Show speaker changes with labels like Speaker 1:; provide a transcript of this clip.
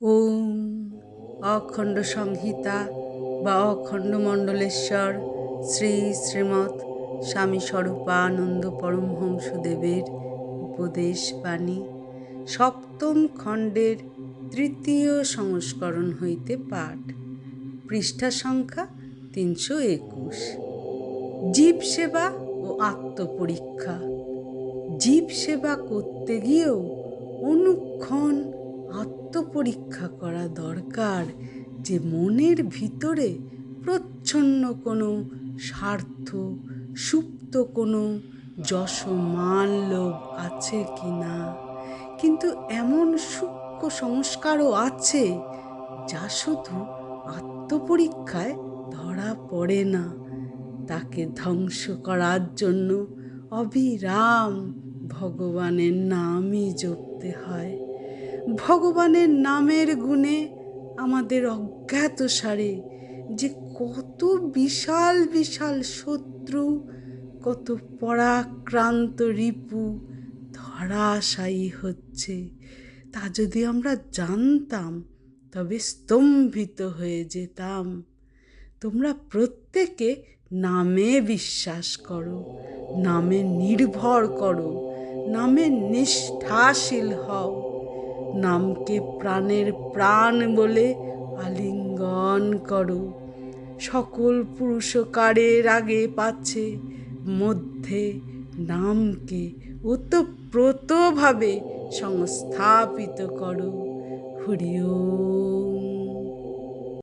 Speaker 1: ওম, অখণ্ড সংহিতা বা অখণ্ড মণ্ডলেশ্বর শ্রী শ্রীমৎ স্বামী স্বরূপানন্দ পরমহংসদেবের উপদেশ বাণী সপ্তম খণ্ডের তৃতীয় সংস্করণ হইতে পাঠ, পৃষ্ঠা সংখ্যা তিনশো একুশ। জীব সেবা ও আত্মপরীক্ষা। জীব সেবা করতে গিয়েও অনুক্ষণ আত্মপরীক্ষা করা দরকার যে মনের ভিতরে প্রচ্ছন্ন কোনো স্বার্থ, সুপ্ত কোনো যশমান লোভ আছে কি না? কিন্তু এমন সূক্ষ্ম সংস্কারও আছে যা শুধু আত্মপরীক্ষায় ধরা পড়ে না। তাকে ধ্বংস করার জন্য অবিরাম ভগবানের নামই জপতে হয়। ভগবানের নামের গুণে আমাদের অজ্ঞাত সারে। যে কত বিশাল বিশাল শত্রু, কত পরাক্রান্ত রিপু ধরাশায়ী হচ্ছে। তা যদি আমরা জানতাম, তবে স্তম্ভিত হয়ে যেতাম। তোমরা প্রত্যেকে নামে বিশ্বাস করো, নামে নির্ভর করো, নামে নিষ্ঠাশীল হও। নামকে প্রাণের প্রাণ বলে আলিঙ্গন করো। সকল পুরুষকারের আগে পাচ্ছে মধ্যে নামকে ওতপ্রোতভাবে সংস্থাপিত করো। হরিও